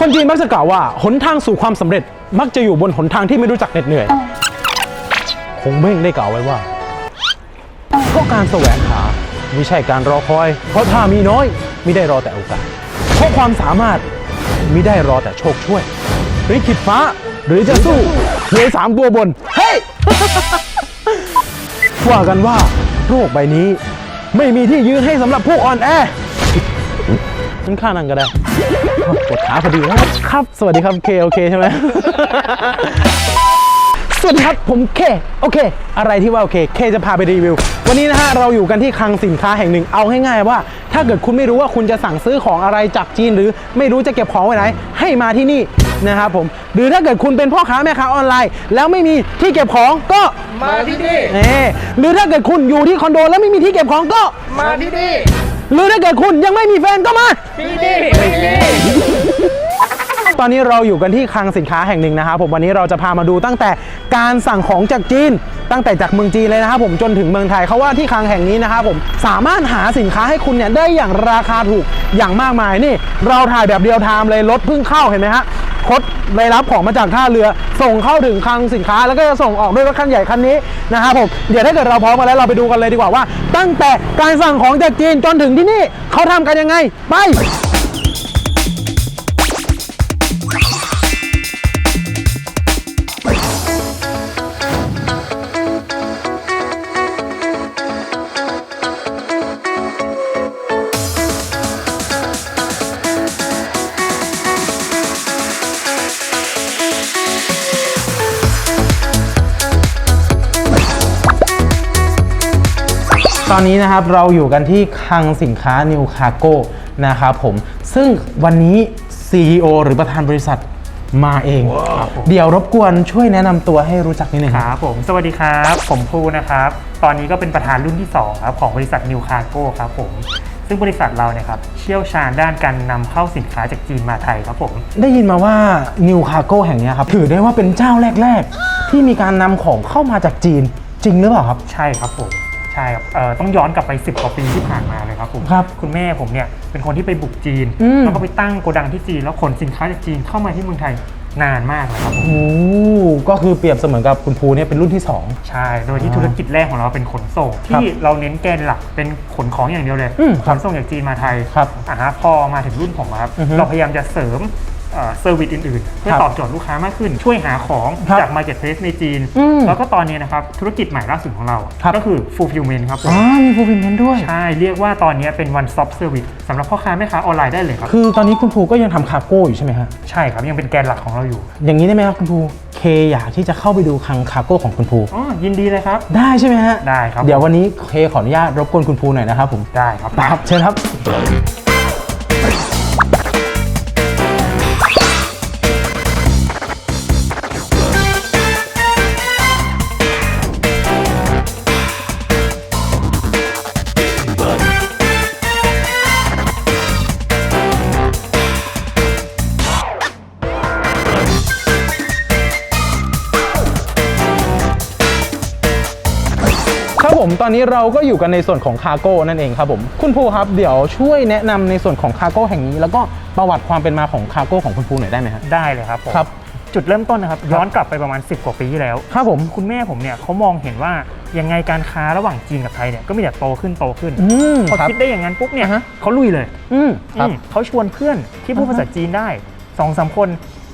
คนจีนมักจะกล่าวว่าหนทางสู่ความสำเร็จมักจะอยู่บนหนทางที่ไม่รู้จักเหน็ดเหนื่อย คงเบ้งได้กล่าวไว้ว่าเพราะการแสวงหาไม่ใช่การรอคอย เพราะถ้ามีน้อยไม่ได้รอแต่โอกาส เพราะความสามารถไม่ได้รอแต่โชคช่วยหรือขิดฟ้าหรือจะสู้เหวยสามตัวบน เฮ้ยว่ากันว่าโลกใบนี้ ไม่มีที่ยืนให้สำหรับพวกอ่อนแอฉันข้านังก็ได้ ปวดขาพอดีครับครับ สวัสดีครับเคโอเคใช่ไหม สวัสดีครับ ผมเค โอเค อะไรที่ว่าโอเค เคจะพาไปรีวิว วันนี้นะฮะ เราอยู่กันที่คลังสินค้าแห่งหนึ่ง เอาง่ายๆว่า ถ้าเกิดคุณไม่รู้ว่าคุณจะสั่งซื้อของอะไรจากจีน หรือไม่รู้จะเก็บของไว้ไหน ให้มาที่นี่นะครับผม หรือถ้าเกิดคุณเป็นพ่อค้าแม่ค้าออนไลน์ แล้วไม่มีที่เก็บของก็มาที่นี่เอหรือถ้าเกิดคุณอยู่ที่คอนโด แล้วไม่มีที่เก็บของก็ มาที่นี่ หรือถ้าเกิดคุณยังไม่มีแฟนก็มาที่นี่ที่นี่ ตอนนี้เราอยู่กันที่คลังสินค้าแห่งหนึ่งนะครับผมวันนี้เราจะพามาดูตั้งแต่การสั่งของจากจีน ตั้งแต่จากเมืองจีนเลยนะครับผมจนถึงเมืองไทยเขาว่าที่คลังแห่งนี้นะครับผมสามารถหาสินค้าให้คุณเนี่ยได้อย่างราคาถูกอย่างมากมายนี่ เราถ่ายแบบเดียวไทม์เลยรถเพิ่งเข้าเห็นไหมฮะคดไปรับของมาจากท่าเรือ ส่งเข้าถึงคลังสินค้า แล้วก็จะส่งออกด้วยรถคันใหญ่คันนี้นะครับผมเดี๋ยวถ้าเกิดเราพร้อมกันแล้วเราไปดูกันเลยดีกว่าว่า ตั้งแต่การสั่งของจากจีนจนถึงที่นี่เขาทำกันยังไงไป ตอนนี้นะครับเราอยู่กันที่คลังสินค้า New Cargo นะครับผม ซึ่งวันนี้ CEO หรือประธานบริษัทมาเอง เดี๋ยวรบกวนช่วยแนะนำตัวให้รู้จักนิดนึงคครับรับผมสวัสดีครับ ผมภูนะครับ ตอนนี้ก็เป็นประธานรุ่นที่ 2 ครับ ของบริษัท New Cargo ครับผมซึ่งบริษัทเราเนี่ยครับเชี่ยวชาญด้านการนำเข้าสินค้าจากจีนมาไทยครับผม ได้ยินมาว่า New Cargo แห่งเนี้ยครับถือได้ว่าเป็นเจ้าแรก ๆ ที่มีการนำของเข้ามาจากจีนจริงหรือเปล่าครับ ใช่ครับผมใช่ครับเอ่อต้องย้อนกลับไป 10กว่าปีที่ผ่านมาเลยครับผมครับคุณแม่ผมเนี่ยเป็นคนที่ไปบุกจีน อืม แล้วก็ไปตั้งโกดังที่จีน แล้วขนสินค้าจากจีนเข้ามาที่เมืองไทยนานมากเลยครับผม โอ้ก็คือเปรียบเสมือนกับคุณภูเนี่ยเป็นรุ่นที่ 2 ใช่ โดยที่ธุรกิจแรกของเราเป็นขนส่งที่เราเน้นแกนหลักเป็นขนของอย่างเดียวเลย อืมคขรับนส่งจากจีนมาไทยครับอ่าฮะพอมาถึงรุ่นผมอะครับ อือฮึเราพยายามจะเสริม เซอร์วิสอื่นๆ เพื่อครับตอบโจทย์ลูกค้ามากขึ้น ช่วยหาของครับจาก Marketplace ในจีนอืมแล้วก็ตอนนี้นะครับ ธุรกิจใหม่ล่าสุดของเราครับก็คือ Fulfillment ครับผมอ๋อมีฟูลฟิลเมนต์ด้วย ใช่ เรียกว่าตอนนี้เป็น one stop service สำหรับพ่อค้าแม่ค้าออนไลน์ได้เลยครับ คือตอนนี้คุณภูก็ยังทำคาร์โก้อยู่ใช่ไหมฮะใช่ครับ ยังเป็นแกนหลักของเราอยู่ อย่างนี้ได้ไหมครับคุณภูเคอยากที่จะเข้าไปดูคลังคาร์โก้ของคุณภูอ๋อยินดีเลยครับ ได้ใช่ไหมฮะได้ครับเดี๋ยววันนี้เคขออนุญาตรบกวนคุณภูหน่อยนะครับผมได้ครับครับเชิญครับ ตอนนี้เราก็อยู่กันในส่วนของคาร์โก้นั่นเองครับผมคุณภูครับเดี๋ยวช่วยแนะนำในส่วนของคาร์โก้แห่งนี้ แล้วก็ประวัติความเป็นมาของคาร์โก้ของคุณภูหน่อยได้ไหมครับได้เลยครับผมครับจุดเริ่มต้นนะครับย้อนกลับไปประมาณ 10 กว่าปีที่แล้วครับผมคุณแม่ผมเนี่ยเขามองเห็นว่ายังไงการค้าระหว่างจีนกับไทยเนี่ยก็มีแต่โตขึ้นโตขึ้นอืมพอครับคิดได้อย่างนั้นปุ๊บเนี่ยอ่าฮะเขาลุยเลยอืมครับอืมเขาชวนเพื่อนที่พูดอ่าฮะภาษาจีนได้สองสามคน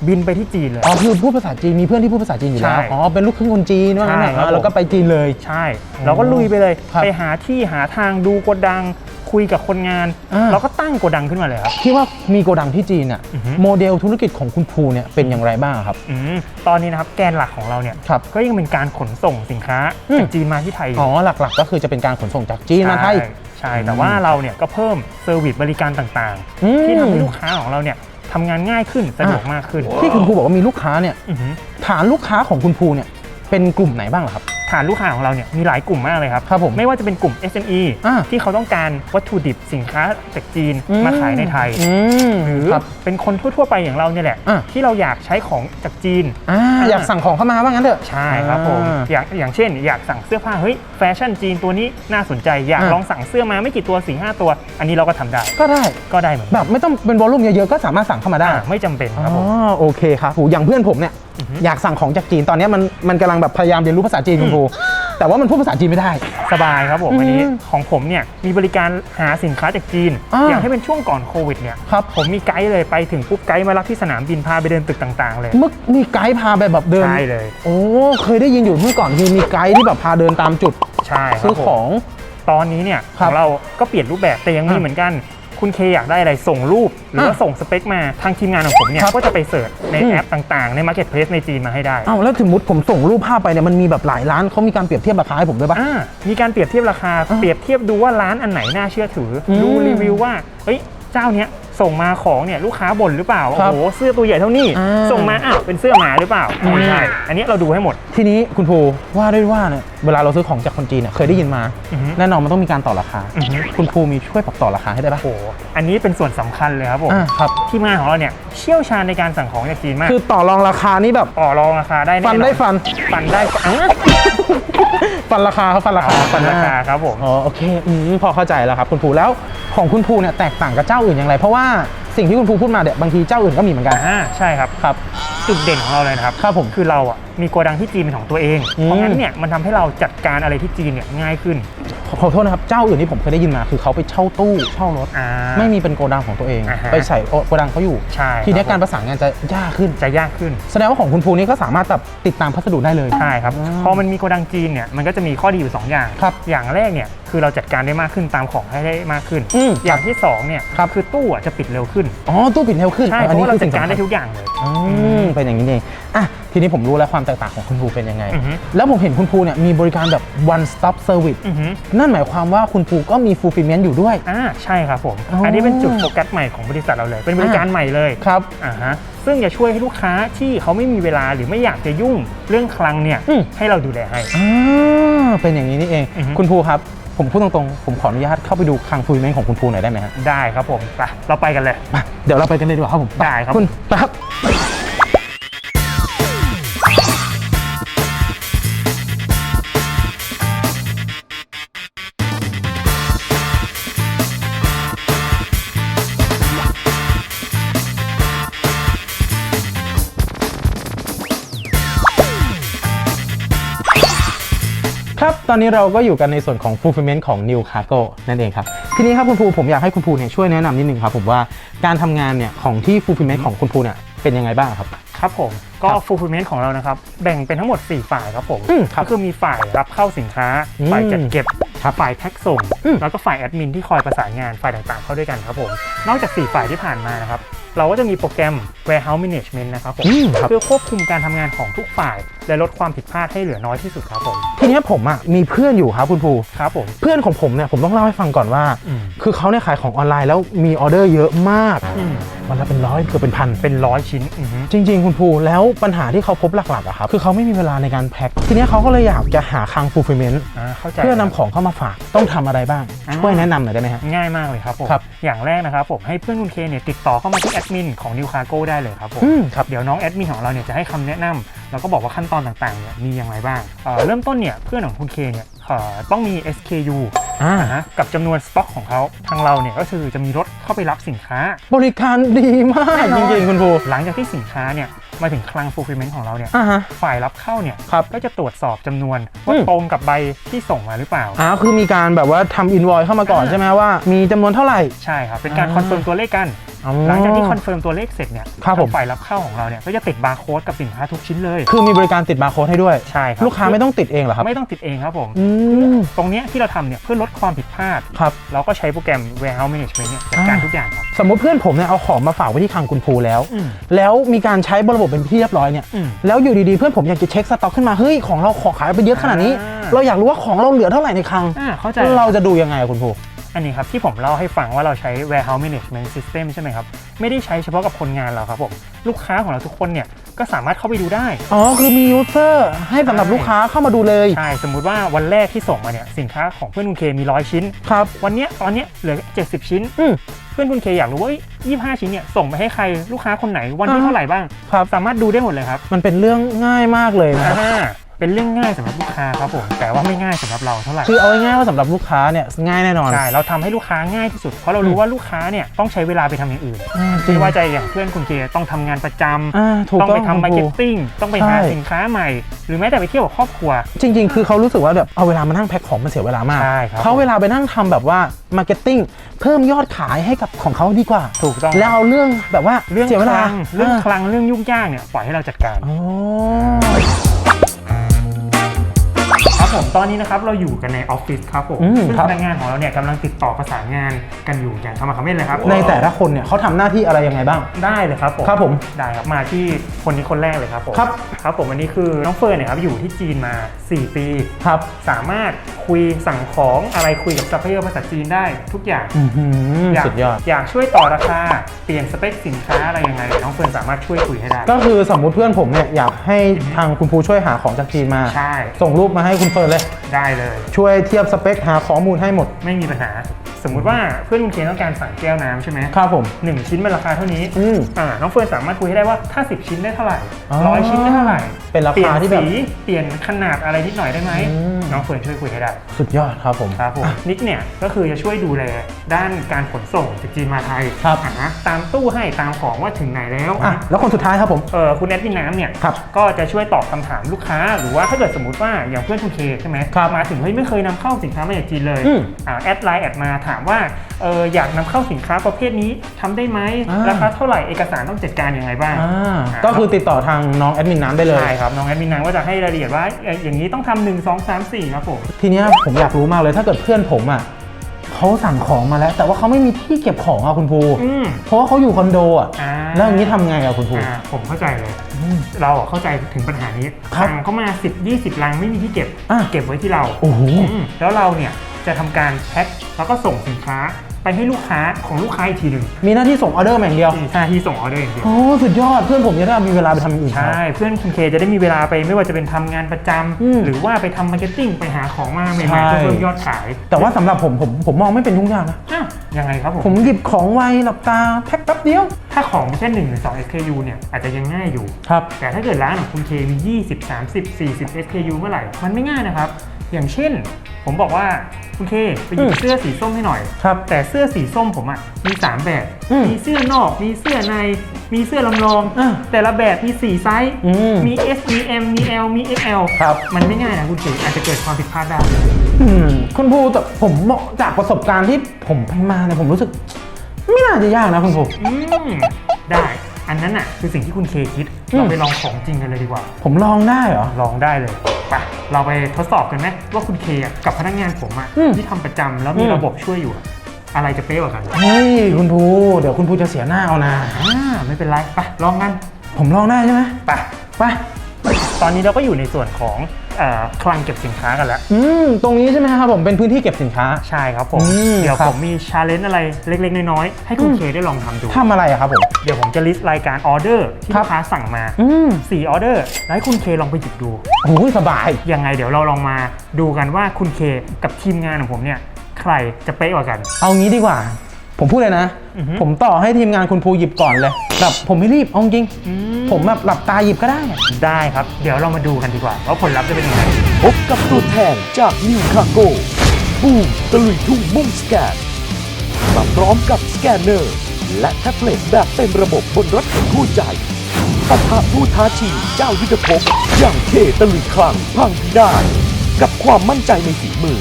บินไปที่จีนเลย อ๋อคือพูดภาษาจีนมีเพื่อนที่พูดภาษาจีนอยู่แล้วใช่อ๋อเป็นลูกครึ่งคนจีนว่างั้นใช่น่ะครับอ่าแล้วก็ไปจีนเลย ใช่ เราก็ลุยไปเลย ครับไปหาที่หาทางดูโกดัง คุยกับคนงาน อ่า เราก็ตั้งโกดังขึ้นมาเลยครับ ที่ว่ามีโกดังที่จีนอะอือฮึ โมเดลธุรกิจของคุณภูเนี่ยเป็นอย่างไรบ้างครับ อืมตอนนี้นะครับแกนหลักของเราเนี่ยครับ ก็ยังเป็นการขนส่งสินค้าอืม จากจีนมาที่ไทยอยู่อ๋อหลักๆ ก็คือจะเป็นการขนส่งจากจีนมาไทย ใช่ใช่ แต่ว่าเราเนี่ยก็เพิ่มเซอร์วิสบริการต่างอืม ๆ ที่ทำให้ลูกค้าของเราเนี่ย ทำงานง่ายขึ้นสะดวกมากขึ้นที่คุณภูบอกว่ามีลูกค้าเนี่ยอือหือฐานลูกค้าของคุณภูเนี่ย เป็นกลุ่มไหนบ้างเหรอครับ ฐานลูกค้าของเราเนี่ยมีหลายกลุ่มมากเลยครับครับผมไม่ว่าจะเป็นกลุ่ม SME อ่า ที่เขาต้องการวัตถุดิบสินค้าจากจีนอืมาขายในไทย อืมหรือครับ เป็นคนทั่วๆไปอย่างเราเนี่ยแหละ อ่าที่เราอยากใช้ของจากจีน อ่าอยากสั่งของเข้ามาว่างั้นเถอะ ใช่ครับผมอ่าอย่างอย่างเช่น อยากสั่งเสื้อผ้าเฮ้ยแฟชั่นจีนตัวนี้น่าสนใจอยากอ่า ลองสั่งเสื้อมาไม่กี่ตัว4ีหตัว อันนี้เราก็ทำได้ก็ได้ ก็ได้เหมือนแบกันบไม่ต้องเป็นวอลลุ่มเยอะๆก็สามารถสั่งเข้ามาได้ อ่าไม่จำเป็นครับผมอ๋อโอเคครับโหอย่างเพื่อนผมเนี่ยอือฮึอยากสั่งของจากจีนตอนเนี้ยมันมันกำลังแบบพยายามเรียนรู้ภาษาจีนคุณครูแต่ว่ามันพูดภาษาจีนไม่ได้ สบายครับผมอืมอันนี้ของผมเนี่ยมีบริการหาสินค้าจากจีนอ่าอย่างที่เป็นช่วงก่อนโควิดเนี่ยครับผมมีไกด์เลยไปถึงปุ๊บไกด์มารับที่สนามบินพาไปเดินตึกต่างๆ เลยเมื่อมีไกด์พาไปแบบเดินใช่เลย โอ้เคยได้ยินอยู่เมื่อก่อนคือมีไกด์ที่แบบพาเดินตามจุดใช่ครัซื้บอผมของตอนนี้เนี่ยครัขบองเราก็เปลี่ยนรูปแบบแต่ยังมีอะเหมือนกัน คุณเคอยากได้อะไรส่งรูป หรือว่าอะส่งสเปคมาทางทีมงานของผมเนี่ยครับก็จะไปเสิร์ชในอืมแอปต่างๆ ใน Marketplace ในจีนมาให้ได้อ้าวแล้วสมมติผมส่งรูปภาพไปเนี่ยมันมีแบบหลายร้านเขามีการเปรียบเทียบราคาให้ผมด้วยปะอ่ามีการเปรียบเทียบราคาอะเปรียบเทียบดูว่าร้านอันไหนน่าเชื่อถืออมดูรีวิวว่าเฮ้ยเจ้าเนี้ย ส่งมาของเนี่ยลูกค้าบ่นหรือเปล่าครัโอ้บโหเสื้อตัวใหญ่เท่านี้ อ่าส่งมาอ้าวเป็นเสื้อหมาหรือเปล่าอืม ไม่ใช่อันนี้เราดูให้หมด ทีนี้คุณภูว่าด้วยว่าเนี่ยเวลาเราซื้อของจากคนจีนเนี่ยเคยได้ยินมา อือฮึแน่นอนมันต้องมีการต่อราคา อือฮึ คุณภูมีช่วยปรับต่อราคาให้ได้ปะโอ้โหอันนี้เป็นส่วนสำคัญเลยครับผมอ่าครับ ทีมงานของเราเนี่ยเชี่ยวชาญในการสั่งของจากจีนมากคือต่อรองราคานี่แบบต่อรองราคาได้แน่นฟัอนนได้ฟัน ฟันได้ฟันอะฟันราคาครับฟันราคาอ๋อฟันราคาครับผม อ๋อโอเคอืมพอเข้าใจแล้วครับคุณภูแล้วของคุณภูเนี่ยแตกต่างกับเจ้าอื่นอย่างไร เพราะว่าสิ่งที่คุณภูพูดมาเนี่ยบางทีเจ้าอื่นก็มีเหมือนกันอ่าใช่ครับ ครับ จุดเด่นของเราเลยนะครับครับผม คือเราอะมีโกดังที่จีนเป็นของตัวเอง อืม เพราะงั้นเนี่ยมันทำให้เราจัดการอะไรที่จีนเนี่ยง่ายขึ้นขอขอโทษนะครับ เจ้าอื่นที่ผมเคยได้ยินมาคือเขาไปเช่าตู้เช่ารถ อ่า ไม่มีเป็นโกดังของตัวเอง อ่าฮะ ไปใส่โกดังเขาอยู่ ใช่ทีเนี้ยคบการประสานงานจะยากขึ้น จะยากขึ้น แสดงว่าของคุณภูนี่ก็สามารถแบบติดตามพัสดุได้เลย ใช่ครับ อ่าพอมันมีโกดังจีนเนี่ย มันก็จะมีข้อดีอยู่ 2 อย่าง ครับอย่างแรกเนี่ย คือเราจัดการได้มากขึ้นตามของให้ได้มากขึ้น อืมอย่างที่สองเนี่ยครับคือตู้อะจะปิดเร็วขึ้นอ๋อตู้ปิดเร็วขึ้นใช่เพอันราะนี้ว่าเราคือจัสิ่ดงการสำคัได้ญทุกอย่างเลย อืมเป็นอย่างนี้เองอะทีนี้ผมรู้แล้วความแตกต่างของคุณภูเป็นยังไง อือฮึ แล้วผมเห็นคุณภูเนี่ยมีบริการแบบ one stop service อือฮึนั่นหมายความว่าคุณภูก็มี fulfillment อยู่ด้วย อ่าใช่ครับผม อ๋ออั อันนี้เป็นจุดโฟกัสใหม่ของบริษัทเราเลย เป็นบริการใหม่เลยครับ อ่าฮะซึ่งจะช่วยให้ลูกค้าที่เขาไม่มีเวลาหรือไม่อยากจะยุ่งเรื่องคลังเนี่ยอืม ให้เราดูแลให้ อ่าเป็นอย่างนี้นี่เอง อือฮึ คุณภูครับ ผมพูดตรงๆ ผมขออนุญาตเข้าไปดูคลัง fulfillment ของคุณภูหน่อยได้ไหมฮะได้ครับผมไปเราไปกันเลย มาเดี๋ยวเราไปกันเลยดีกว่าครับผมได้ครับ คุณไปครับ อนนี้เราก็อยู่กันในส่วนของ fulfillment ของ New Cargo นั่นเองครับ ทีนี้ครับคุณภูผมอยากให้คุณภูเนี่ยช่วยแนะนำนิดนึงครับผมว่าการทำงานเนี่ยของที่ fulfillment ของคุณภูเนี่ยเป็นยังไงบ้างครับ ครับผมก็ครับ fulfillment ของเรานะครับแบ่งเป็นทั้งหมด 4 ฝ่ายครับผมอืมครับก็คือมีฝ่ายรับเข้าสินค้า อืมฝ่ายจัดเก็บครับฝ่ายแพ็คส่ง อืมแล้วก็ฝ่ายแอดมินที่คอยประสานงานฝ่ายต่างๆเข้าด้วยกันครับผมนอกจาก 4 ฝ่ายที่ผ่านมานะครับ เราก็จะมีโปรแกรม warehouse management นะครับผมอืมครับเพื่อควบคุมการทำงานของทุกฝ่าย และลดความผิดพลาดให้เหลือน้อยที่สุดครับผมทีนี้ผมอะมีเพื่อนอยู่ครับคุณภูครับผมเพื่อนของผมเนี่ยผมต้องเล่าให้ฟังก่อนว่าอืมคือเขาเนี่ยขายของออนไลน์แล้วมีออเดอร์เยอะมากอืมวันละเป็นร้อยเกือบเป็นพัน เป็นร้อยชิ้นอือฮึจริง ๆ คุณภูแล้วปัญหาที่เขาพบหลักๆอะครับคือเขาไม่มีเวลาในการแพ็คทีนี้เขาก็เลยอยากจะหาคลัง fulfillment อ่าเข้าใจ เพื่อนำของเข้ามาฝากต้องทำอะไรบ้าง อ่า ช่วยแนะนำหน่อยได้ไหมฮะ ง่ายมากเลยครับผม ครับ อย่างแรกนะครับผมให้เพื่อนคุณเคเนี่ยติดต่อเข้ามาที่แอดมินของ New Cargo ได้เลยครับผม อืมครับ เดี๋ยวน้องแอดมินของเราเนี่ยจะให้คำแนะนำแล้วก็บอกว่าขั้นตอนต่างๆเนี่ยมีอย่างไรบ้างเอ่อเริ่มต้นเนี่ยเพื่อนของคุณเคเนี่ยเอ่อ ต้องมี SKU อ่านะฮะกับจำนวนสต็อกของเขาทางเราเนี่ยก็คือจะมีรถเข้าไปรับสินค้า บริการดีมากแน่จนอนริงๆ คุณภูหลังจากที่สินค้าเนี่ยมาถึงคลัง fulfillment ของเราเนี่ยอ่าฮะ ฝ่ายรับเข้าเนี่ยครับก็จะตรวจสอบจำนวนว่าอืม ตรงกับใบที่ส่งมาหรือเปล่า อ่าคือมีการแบบว่าทำอินวอยเข้ามาก่อนอ่าใช่ไหมว่า มีจำนวนเท่าไหร่ ใช่ครับ เป็นการอ่า คอนเฟิร์มตัวเลขกัน อ๋อหลังจากที่คอนเฟิร์มตัวเลขเสร็จเนี่ยครับผม ทางฝ่ายรับเข้าของเราเนี่ยก็จะติดบาร์โค้ดกับสินค้าทุกชิ้นเลย คือมีบริการติดบาร์โค้ดให้ด้วย ใช่ครับลูกค้าไม่ต้องติดเองเหรอครับไม่ต้องติดเองครับผม อืมตรงเนี้ยที่เราทำเนี่ยเพื่อลดความผิดพลาด ครับ เราก็ใช้โปรแกรม warehouse management เนี่ยจัดการอ่า ทุกอย่างครับ สมมุติเพื่อนผมเนี่ยเอาของมาฝากไว้ที่คลังคุณภูแล้ว อืมแล้วมีการใช้ระบบเป็นที่เรียบร้อยเนี่ยอืมแล้วอยู่ดีๆเพื่อนผมอยากจะเช็คสต็อกขึ้นมาเฮ้ยของเราขอขายไปเยอะขนาดนี้ อ่า เราอยากรู้ว่าของเราเหลือเท่าไหร่ในคลัง อ่าเข้าใจ เราจะดูยังไงอะคุณภู อันนี้ครับที่ผมเล่าให้ฟังว่าเราใช้ warehouse management system ใช่ไหมครับ ไม่ได้ใช้เฉพาะกับคนงานเราครับผมลูกค้าของเราทุกคนเนี่ยก็สามารถเข้าไปดูได้ อ๋อ คือมียูเซอร์ให้สำหรับใช่ ลูกค้าเข้ามาดูเลย ใช่สมมุติว่าวันแรกที่ส่งมาเนี่ยสินค้าของเพื่อนคุณเคมีร้อยชิ้น ครับ วันเนี้ยตอนเนี้ยเหลือ 70 ชิ้น อืม เพื่อนคุณเคอยากรู้ว่ายี่ห้าชิ้นเนี่ยส่งไปให้ใครลูกค้าคนไหนวันที่อ่า เท่าไหร่บ้าง ครับ สามารถดูได้หมดเลยครับมันเป็นเรื่องง่ายมากเลยนะครับ อ่า เป็นเรื่องง่ายสำหรับลูกค้าครับผมแต่ว่าไม่ง่ายสำหรับเราเท่าไหร่คือเอาง่ายๆว่าสำหรับลูกค้าเนี่ยง่ายแน่นอน ใช่เราทำให้ลูกค้าง่ายที่สุด เพราะเรารู้ว่าลูกค้าเนี่ยต้องใช้เวลาไปทำอย่างอื่นอ่าจริง ไม่ว่าจะอย่างเพื่อนคุณเคต้องทำงานประจำอ่าถูกต้องต้องไปทำมาร์คเก็รูตติ้งต้องไปหาใช่สินค้าใหม่ หรือแม้แต่ไปเที่ยวกับครอบครัว จริง ๆ คือเขารู้สึกว่าแบบเอาเวลามานั่งแพ็คของมันเสียเวลามากใช่ครับ เขาเวลาไปนั่งทำแบบว่ามาร์เก็ตติ้งเพิ่มยอดขายให้กับของเขาดีกว่า ถูกต้องแล้วเอาเรื่องแบบว่าเรื่องเสียเวคลาลังเรื่องาคลังเรื่องยุ่งยากเนี่ยปล่อยให้เราจัดการ อ๋อครับ ผมตอนนี้นะครับเราอยู่กันในออฟฟิศครับผมอืมซึ่งครับ พนักงานของเราเนี่ยกำลังติดต่อประสานงานกันอยู่อย่างขมักเขม้นเลยครับในแต่ละคนเนี่ยเขาทำหน้าที่อะไรยังไงบ้าง ได้เลยครับผมครับผมได้ครับมาที่คนนี้คนแรกเลยครับผมครับ ครับผมอันนี้คือน้องเฟิร์นเนี่ยครับอยู่ที่จีนมา 4 ปี ครับสามารถคุยสั่งของอะไรคุยกับซัพพลายเออร์ภาษาจีนได้ทุกอย่าง อื้อหืออยากสุดยอด อยากช่วยต่อราคา เปลี่ยนสเปคสินค้าอะไรยังไงน้องเฟิร์นสามารถช่วยคุยให้ได้ ก็คือสมมุติเพื่อนผมเนี่ยอยากให้ทางคุณครูช่วยหาของจากจีนมา ใช่ ส่งรูปมาให้คุณเฟิร์นเลย ได้เลย ช่วยเทียบสเปคหาข้อมูลให้หมด ไม่มีปัญหา สมมุติว่าเพื่อนคุณเคนต้องการสั่งแก้วน้ำใช่ไหมครับผม หนึ่งชิ้นมันราคาเท่านี้อืมอ่าน้องเฟิร์นสามารถคุยให้ได้ว่าถ้า10 ชิ้นได้เท่าไหร่อ๋อร้อยชิ้นได้เท่าไหร่เป็นราคาที่แบบเปลี่ยนสีเปลี่ยนขนาดอะไรนิดหน่อยได้ไหมอืมน้องเฟิร์นช่วยคุยให้ได้ สุดยอดครับผม ครับผมนิกเนี่ยก็คือจะช่วยดูแลด้านการขนส่งจากจีนมาไทยครับ อ่าตามตู้ให้ตามของว่าถึงไหนแล้วอะแล้วคนสุดท้ายครับผม เออคุณแอดมินน้ำเนี่ยครับก็จะช่วยตอบคำถามลูกค้า หรือว่าถ้าเกิดสมมติว่าอย่างเพื่อนคุณเคใช่ไหมครับมาถึงเฮ้ยไม่เคยนำเข้าสินค้ามาจากจีนเลยอืม อ่าแอดไลน์แอดมาถามว่าเอออยากนำเข้าสินค้าประเภทนี้ทำได้ไหมอ่าราคาเท่าไหร่เอกสารต้องจัดการยังไงบ้างอ่าอ่าก็คือติดต่อทางน้องแอดมินน้ำได้เลยใช่ครับน้องแอดมินน้ำก็จะให้รายละเอียดว่าเอ่ออย่างนี้ต้องทำหนึ่งสองสามสี่ครับผมทีเนี้ยผมอยากรู้มากเลยถ้าเกิดเพื่อนผมอะเขาสั่งของมาแล้ว แต่ว่าเขาไม่มีที่เก็บของอะคุณภูอืมเพราะว่าเขาอยู่คอนโดอะอ่าแล้วอย่างนี้ทำไงอะคุณภูอ่าผมเข้าใจเลยอืมเราอะเข้าใจถึงปัญหานี้ครับสั่งเข้ามา 10 20 ลังไม่มีที่เก็บอะเก็บไว้ที่เราโอ้โหอืมแล้วเราเนี่ย จะทำการแพ็คแล้วก็ส่งสินค้าไปให้ลูกค้าของลูกค้าอีกทีหนึ่งมีหน้าที่ส่งออเดอร์มาอย่างเดียวหน้าที่ส่งออเดอร์อย่างเดียวโอ้สุดยอดเพื่อนผมจะได้มีเวลาไปทำอย่างอื่นใช่เพื่อนคุณเคจะได้มีเวลาไปไม่ว่าจะเป็นทำงานประจำอืมหรือว่าไปทำมาร์เก็ตติ้งไปหาของมาใหใช่ม่ๆเพื่อเพิ่มยอดขาย แต่ว่าสำหรับผมผมผมมองไม่เป็นยุ่งยากนะอ้าวยังไงครับผม ผมหยิบของไวหลับตาแพ็คแป๊บเดียว ถ้าของแค่1หรือ2 SKU เนี่ยอาจจะยังง่ายอยู่ครับแต่ถ้าเกิดร้านของคุณเคมี20 30 40 SKU เมื่อไหร่มันไม่ง่ายนะครับ อย่างเช่น ผมบอกว่าคุณเคไปหยิอืบมเสื้อสีส้มให้หน่อยครับแต่เสื้อสีส้มผมอะมี 3 แบบ อืมมีเสื้อนอก มีเสื้อใน มีเสื้อลำลอง อะแต่ละแบบมี 4 ไซส์ อืมมี S มี M มี L มี XL ครับ มันไม่ง่ายนะคุณเคอาจจะเกิดความผิดพลาดได้ อืมคุณภูแต่ผมมองจากประสบการณ์ที่ผมไปมาเนี่ยผมรู้สึก ไม่น่าจะยากนะคุณภู อืม ได้ อันนั้นน่ะคือสิ่งที่คุณเคคิด อืมเราไปลองของจริงกันเลยดีกว่า ผมลองได้เหรอ ลองได้เลย ไป เราไปทดสอบกันไหมว่าคุณเคอะกับพนักงานผมอะอืมที่ทำประจำแล้วมีอืม ระบบช่วยอยู่อะอะไรจะเป๊ะกว่ากันเฮ้ยคุณภูเดี๋ยวคุณภูจะเสียหน้าเอานะ อ่าไม่เป็นไรไปลองกัน ผมลองได้ใช่ไหมไปไป ตอนนี้เราก็อยู่ในส่วนของเอ่อ คลังเก็บสินค้ากันแล้ว อืมตรงนี้ใช่ไหมครับผมเป็นพื้นที่เก็บสินค้า ใช่ครับผม อืมเดี๋ยวครัผบมมีชาเลนจ์อะไรเล็กๆ น้อยๆ ให้คุณอืมเคได้ลองทำดู ทำอะไรอะครับผม เดี๋ยวผมจะลิสต์รายการออเดอร์ที่ครัลูบกค้าสั่งมาอืม4ออเดอร์แล้วให้คุณเคลองไปหยิบดู โอ้ยสบาย ยังไงเดี๋ยวเราลองมาดูกันว่าคุณเคกับทีมงานของผมเนี่ย ใครจะเป๊ะกว่ากัน เอางี้ดีกว่า ผมพูดเลยนะ อือฮึ ผมต่อให้ทีมงานคุณภูหยิบก่อนเลยแบบผมไม่รีบเอาจริงอืผมแบบหลับตาหยิบก็ได้ได้ครับ เดี๋ยวเรามาดูกันดีกว่าว่าผลลัพธ์จะเป็นยังไง พบกับตัวแทนจากนิวคาโกบูมตะลุยทุ่งมุ่งสแกน มาพร้อมกับสแกนเนอร์ และแท็บเล็ตแบบเต็มระบบบนรถแห่งคู่ใจปะทะผู้ท้าชิงเจ้ายุทธภพอย่างเคตะลุยคลังพังพินาศกับความมั่นใจในฝีมือ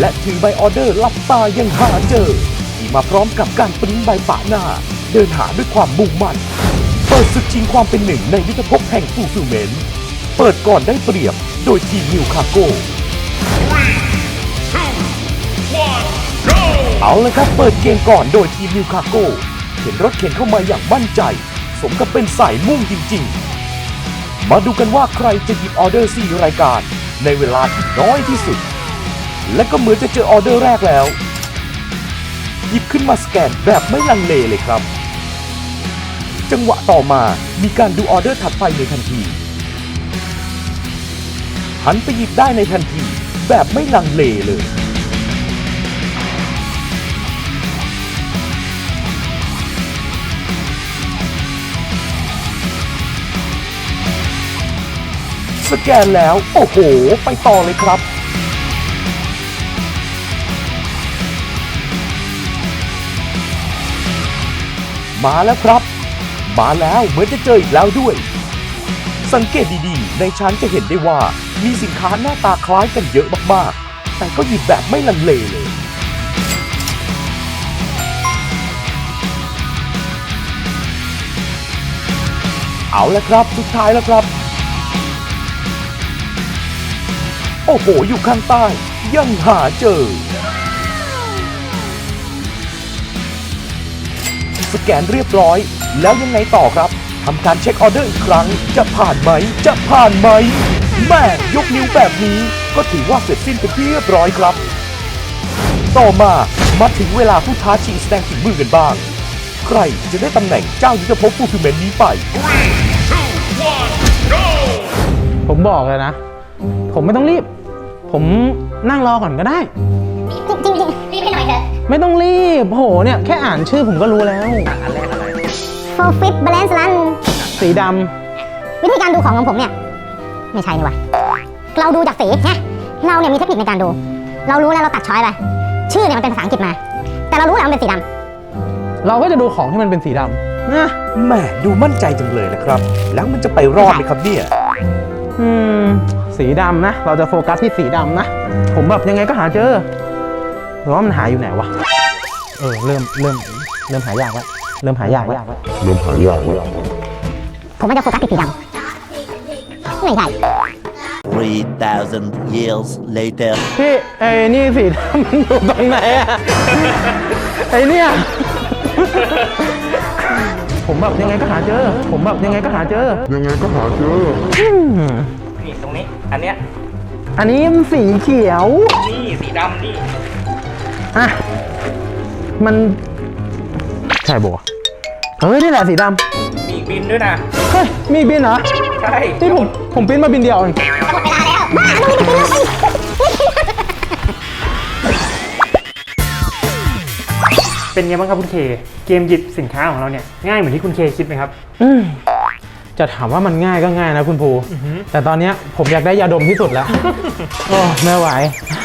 และถือใบออเดอร์ลับตายังหาเจอที่ มาพร้อมกับการปริ้นใบปะหน้า เดินหาด้วยความมุ่งมั่น เปิดศึกชิงความเป็นหนึ่งในยุทธภพแห่งฟูฟิลเมนต์เปิดก่อนได้เปรียบโดยทีมนิวคาโกเอาละครับเปิดเกมก่อนโดยทีมนิวคาโกเข็นรถเข็นเข้ามาอย่างมั่นใจ สมกับเป็นสายมุ่งจริง ๆ มาดูกันว่าใครจะหยิบออเดอร์ 4 รายการ ในเวลาที่น้อยที่สุด และก็เหมือนจะเจอออเดอร์แรกแล้ว หยิบขึ้นมาสแกนแบบไม่ลังเลเลยครับ จังหวะต่อมามีการดูออเดอร์ถัดไปในทันทีหันไปหยิบได้ในทันทีแบบไม่ลังเลเลย สแกนแล้ว โอ้โห ไปต่อเลยครับ มาแล้วครับ มาแล้วเหมือนจะเจออีกแล้วด้วย สังเกตดีๆ ในชั้นจะเห็นได้ว่ามีสินค้าหน้าตาคล้ายกันเยอะมากๆ แต่ก็หยิบแบบไม่ลังเลเลย เอาละครับสุดท้ายแล้วครับ โอ้โห อยู่ข้างใต้ยังหาเจอ สแกนเรียบร้อย แล้วยังไงต่อครับทำการเช็คออเดอร์อีกครั้ง จะผ่านไหม จะผ่านไหม แม่ยกนิ้วแบบนี้ ก็ถือว่าเสร็จสิ้นเป็นที่เรียบร้อยครับ ต่อมามาถึงเวลาผู้ท้าชิงแสดงฝีมือกันบ้าง ใครจะได้ตำแหน่งเจ้ายุทธภพฟูลฟิลเมนต์นี้ไป ผมบอกเลยนะ ผมไม่ต้องรีบ ผมนั่งรอก่อนก็ได้ ไม่ต้องรีบโหเนี่ยแค่อ่านชื่อผมก็รู้แล้ว For Fit Balance Run สีดวิธีการดูของของผมเนี่ย ไม่ใช่นี่วะเราดูจากสีไงเราเนี่ยมีเทคนิคในการดู เรารู้แล้วเราตัดช้อยไปชื่อเนี่ยมันเป็นภาษาอังกฤษมา แต่เรารู้แล้วมันเป็นสีดำำเราก็จะดูของที่มันเป็นสีดำนะแม่ดูมั่นใจจังเลยนะครับ แล้วมันจะไปรอดไหมครับเนี่ย อืม สีดำนะ เราจะโฟกัสที่สีดำนะ ผมแบบยังไงก็หาเจอ หรือว่ามันหาอยู่ไหนวะ เออเริ่มเริ่มเริ่มหายากแล้วเริ่มหายากแล้วผมมันจะโฟกัสที่สีดำไม่ใช่ 3,000 years later. พี่ไอ้นี่สีดำมันอยู่ตรงไหนอะไอ้เนี่ยผมแบบยังไงก็หาเจอ ผมแบบยังไงก็หาเจอ ยังไงก็หาเจอนี่ตรงนี้ อันเนี้ย อันนี้มันสีเขียว นี่สีดำนี่ อะ มัน ใช่ปะวะเฮ้ย นี่แหละสีดมีอีกบินด้วยนะำเฮ้ย มีบินเหรอ ใช่ที่ผม ผมปริ้นมาบินเดียวเองเป็นไงบ้างครับคุณเค เกมหยิบสินค้าของเราเนี่ย ง่ายเหมือนที่คุณเคคิดไหมครับ อืมจะถามว่ามันง่ายก็ง่ายนะคุณภู แต่ตอนเนี้ยผมอยากได้ยาดมที่สุดแล้ว โอ้ไม่ไหว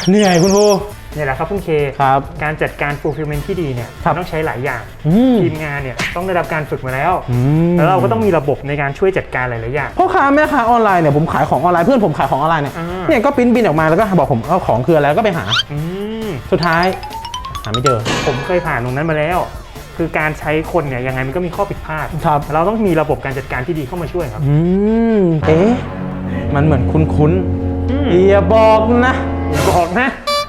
เหนื่อยคุณภู เนี่ยแหละครับคุณเคครับการจัดการ fulfillment ที่ดีเนี่ยครับมันต้องใช้หลายอย่างอืมทีมงานเนี่ยต้องได้รับการฝึกมาแล้วอืมแล้วเราก็ต้องมีระบบในการช่วยจัดการหลายๆอย่างพ่อค้าแม่ค้าออนไลน์เนี่ยผมขายของออนไลน์เพื่อนผมขายของออนไลน์เนี่ยอ่าเนี่ยก็ปริ้นบินออกมาแล้วก็บอกผมเอาของคืออะไรแล้วก็ไปหาอืมสุดท้ายหาไม่เจอ ผมเคยผ่านตรงนั้นมาแล้วคือการใช้คนเนี่ยยังไงมันก็มีข้อผิดพลาดครับเราต้องมีระบบการจัดการที่ดีเข้ามาช่วยครับ อืม เอ๊ะ มันเหมือนคุ้นอืมๆอย่าบอกนะบอกนะ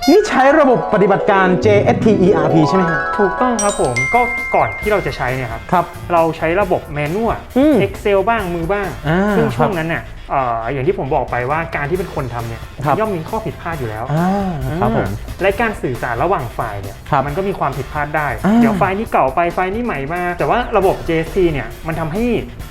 นี่ใช้ระบบปฏิบัติการ JST ERP ใช่ไหมฮะถูกต้องครับผมก็ก่อนที่เราจะใช้เนี่ยครับ ครับ เราใช้ระบบแมนนวล อืม Excel บ้างมือบ้าง อ่าซึ่งครับช่วงนั้นเนี่ยเอ่ออย่างที่ผมบอกไปว่าการที่เป็นคนทำเนี่ยครับ ย่อมมีข้อผิดพลาดอยู่แล้วอ่าครับผมอ่าและการสื่อสารระหว่างฝ่ายเนี่ยครับมันก็มีความผิดพลาดได้ อ่า เดี๋ยวไฟล์นี้เก่าไปไฟล์นี้ใหม่มา แต่ว่าระบบ JST เนี่ยมันทำให้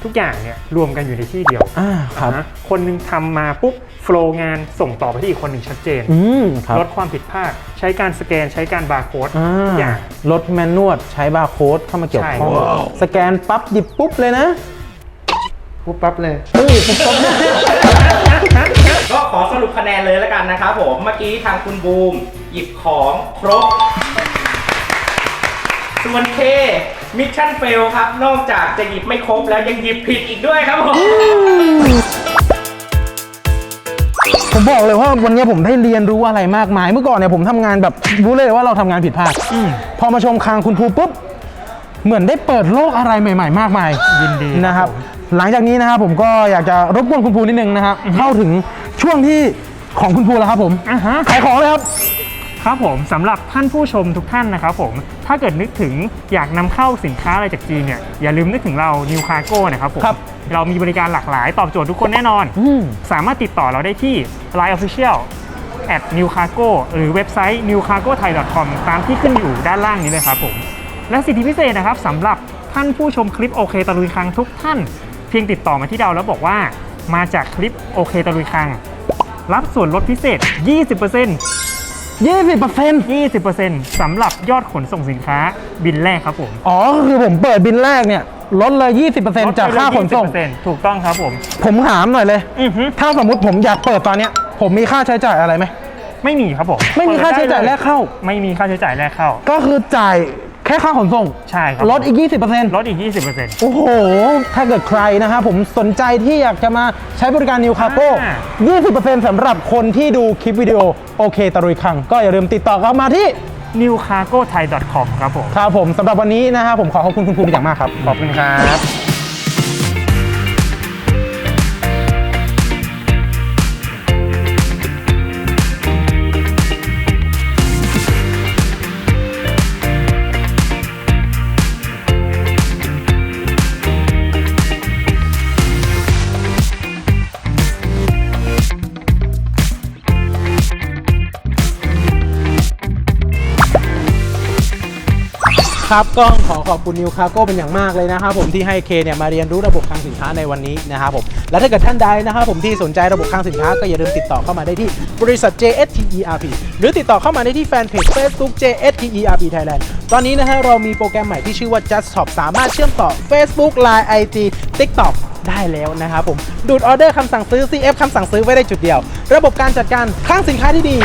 ทุกอย่างเนี่ยรวมกันอยู่ในที่เดียวอ่าครับ นะคนหนึงทำมาปุ๊บโฟล์งานส่งต่อไปที่อีกคนหนึ่งชัดเจน อืมครับลดความผิดพลาด ใช้การสแกนใช้การบาร์โค้ดอ่าทุกอย่างลดแมนนวดใช้บาร์โค้ดเข้ามาเกี่ยวข้องใช่ว้าวสแกนปั๊บหยิบปุ๊บเลยนะ ปุ๊บปั๊บเลยเฮ้ยปุ๊บปั๊บเลยก็ขอสรุปคะแนนเลยแล้วกันนะครับผม เมื่อกี้ทางคุณบูม หยิบของครบ ส่วนเคมิชชั่นเฟลครับ นอกจากจะหยิบไม่ครบแล้วยังหยิบผิดอีกด้วยครับผม ผมบอกเลยว่าวันนี้ผมได้เรียนรู้อะไรมากมาย เมื่อก่อนเนี่ยผมทำงานแบบรู้เลยว่าเราทำงานผิดพลาดพอมาชมคางคุณภูปุ๊บ เหมือนได้เปิดโลกอะไรใหม่ ๆ มากมายยินดีนะครับผม หลังจากนี้นะครับผมก็อยากจะรบกวนคุณภูนิดนึงนะครับเข้าถึงช่วงที่ของคุณภูแล้วครับผมอ่าฮะ ขายของเลยครับ ครับผมสำหรับท่านผู้ชมทุกท่านนะครับผมถ้าเกิดนึกถึงอยากนำเข้าสินค้าอะไรจากจีนเนี่ยอย่าลืมนึกถึงเรา New Cargo นะครับผมครับเรามีบริการหลากหลายตอบโจทย์ทุกคนแน่นอน อืม สามารถติดต่อเราได้ที่ Line Official at new cargo หรือเว็บไซต์ newcargothai.com ตามที่ขึ้นอยู่ด้านล่างนี้เลยครับผม และสิทธิพิเศษนะครับสำหรับท่านผู้ชมคลิปโอเคตะลุยครั้งทุกท่าน เพียงติดต่อมาที่เราแล้วบอกว่า มาจากคลิปโอเคตะลุยครั้งรับส่วนลดพิเศษ 20% 20% 20%สำหรับยอดขนส่งสินค้าบินแรกครับผมอ๋อก็คือผมเปิดบินแรกเนี่ยลดเลย 20%จากค่าขนส่ง20%ถูกต้องครับผม ผมถามหน่อยเลย อือฮึถ้าสมมุติผมอยากเปิดตอนเนี้ย ผมมีค่าใช้จ่ายอะไรไหม ไม่มีครับผมไม่มีค่าใช้จ่ายแรกเข้า ไม่มีค่าใช้จ่ายแรกเข้า ก็คือจ่ายแค่ค่าขนส่ง ใช่ครับลดอีก 20%ลดอีก 20%โอ้โห ถ้าเกิดใครนะครับผมสนใจที่อยากจะมาใช้บริการนิวคาโก้อ่า20%สำหรับคนที่ดูคลิปวิดีโอโอเคตะรุยคัง ก็อย่าลืมติดต่อเข้ามาที่ newcargothai.com ครับผม ครับผมสำหรับวันนี้นะครับผมขอขอบคุณคุณภูมิเป็นอย่างมากครับ ขอบคุณครับ ครับก็ขอขอบคุณนิวคาโก้เป็นอย่างมากเลยนะครับผมที่ให้เคเนี่ยมาเรียนรู้ระบบคลังสินค้าในวันนี้นะครับผมและถ้าเกิดท่านใดนะครับผมที่สนใจระบบคลังสินค้าก็อย่าลืมติดต่อเข้ามาได้ที่บริษัท JSTERP หรือติดต่อเข้ามาได้ที่แฟนเพจ Facebook JSTERP Thailand ตอนนี้นะฮะเรามีโปรแกรมใหม่ที่ชื่อว่า Just Shop สามารถเชื่อมต่อ Facebook Line IG TikTok ได้แล้วนะครับผมดูดออเดอร์คำสั่งซื้อ CF คำสั่งซื้อไว้ได้จุดเดียว ระบบการจัดการคลังสินค้าที่ดี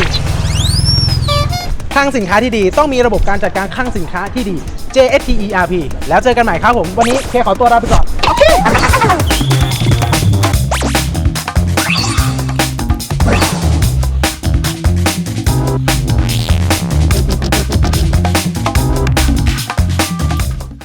ลังสินค้าที่ดี ต้องมีระบบการจัดการคลังสินค้าที่ดี JSTERP แล้วเจอกันใหม่ครับผม วันนี้เคขอตัวลาไปก่อน